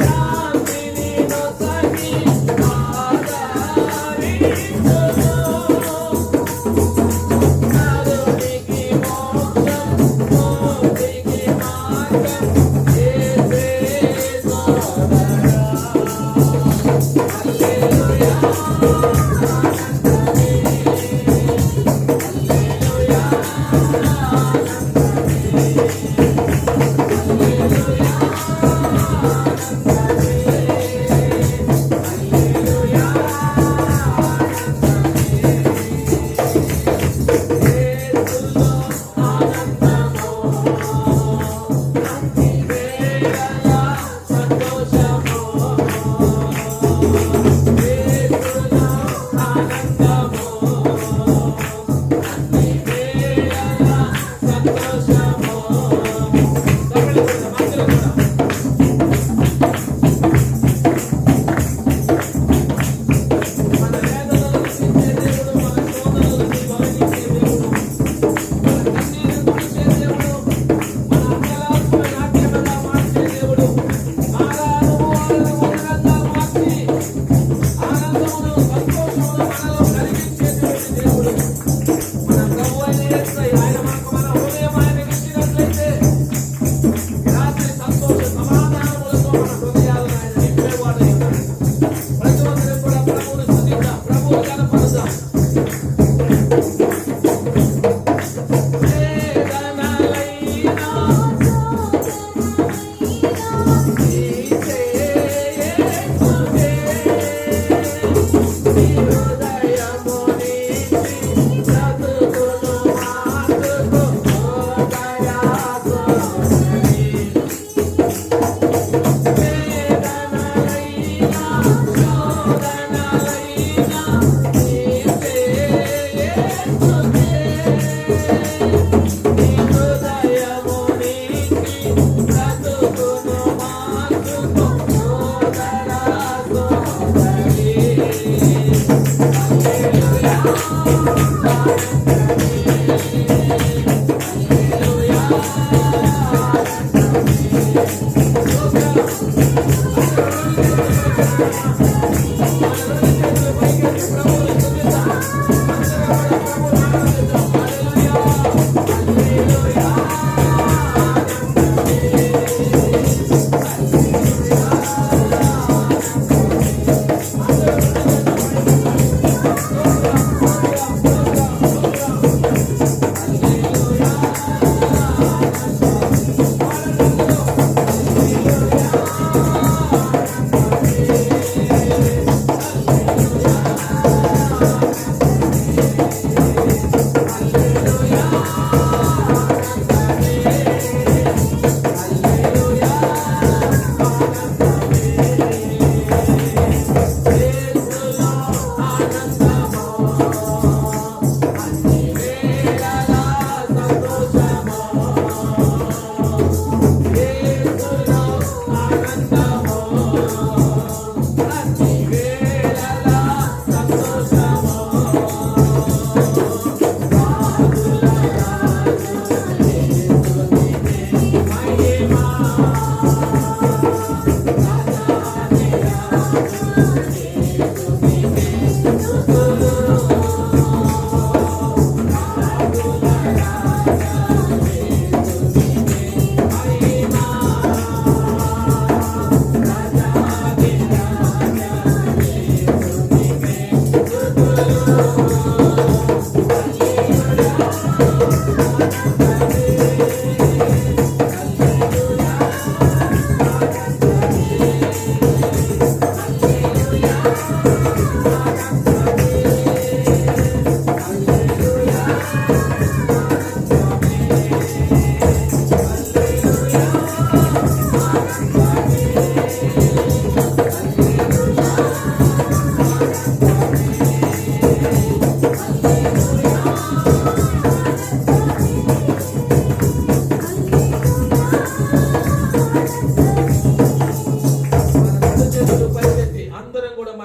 Yeah.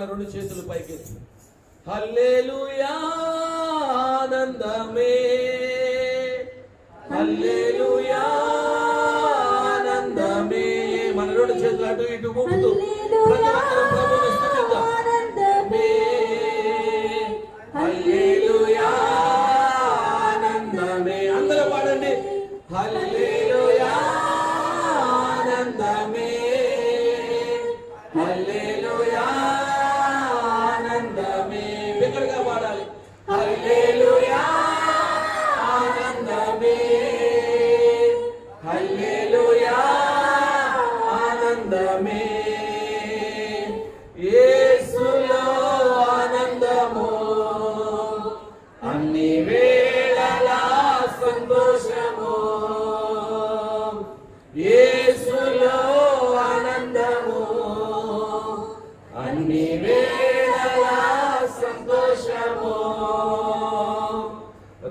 మన రెండు చేతులు పైకి హల్లెలూయా ఆనందమే. ఆనందమే. మన రెండు చేతులు అటు ఇటు ఊపుతూ ప్రతి ఆనందమే. అందరూ పాడండి. హల్లే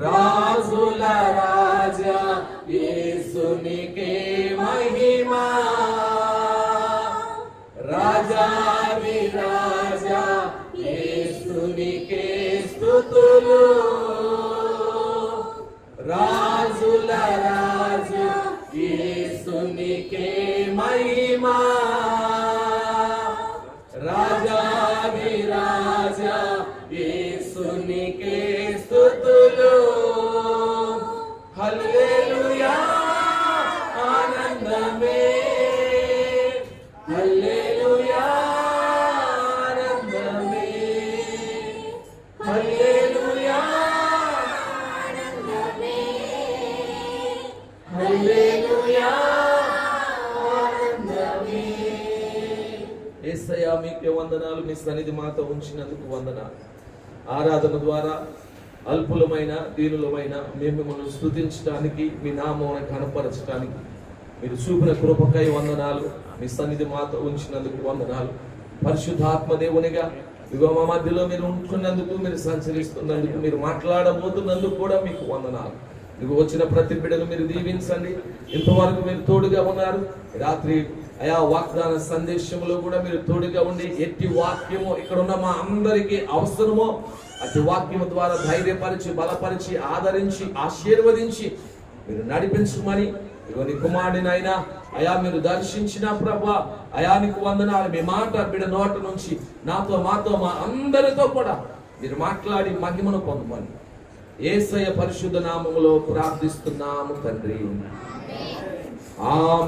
రాజుల రాజా యేసునికే మహిమా రాజావి రాజా యేసునికే స్తుతులు రాజుల రాజు యేసునికే మహిమా వాక్య వందనాలు మీ సన్నిధి మాతో ఉంచినందుకు వందనాలు. ఆరాధన ద్వారా అల్పులమైన దీనులమైన మేము మిమ్మల్ని స్థుతించడానికి మీ నామం కనపరచడానికి మీరు చూపిన కృపకై వందనాలు మీ సన్నిధి మాతో ఉంచినందుకు వందనాలు. పరిశుద్ధాత్మ దేవునిగా ఇగో మా మధ్యలో మీరు ఉంటున్నందుకు మీరు సంచరిస్తున్నందుకు మీరు మాట్లాడబోతున్నందుకు కూడా మీకు వందనాలు. ఇదిగో వచ్చిన ప్రతి బిడ్డను మీరు దీవించండి. ఇంతవరకు మీరు తోడుగా ఉన్నారు. రాత్రి అయా వాగ్దాన సందేశంలో కూడా మీరు తోడుగా ఉండి ఎట్టి వాక్యము ఇక్కడ ఉన్న మా అందరికీ అవసరమో అట్టి వాక్యము ద్వారా ధైర్యపరిచి బలపరిచి ఆదరించి ఆశీర్వదించి మీరు నడిపించమని. ఇగో నీ కుమారుడినైనా అయా మీరు దర్శించిన ప్రభా అయా నీకు వందనాలు. మీ మాట బిడ నోట నుంచి నాతో మాతో మా అందరితో కూడా మీరు మాట్లాడి మహిమను పొందమని. ఏసయ పరిశుద్ధ నామములో ప్రార్థిస్తున్నాము తండ్రి. ఆ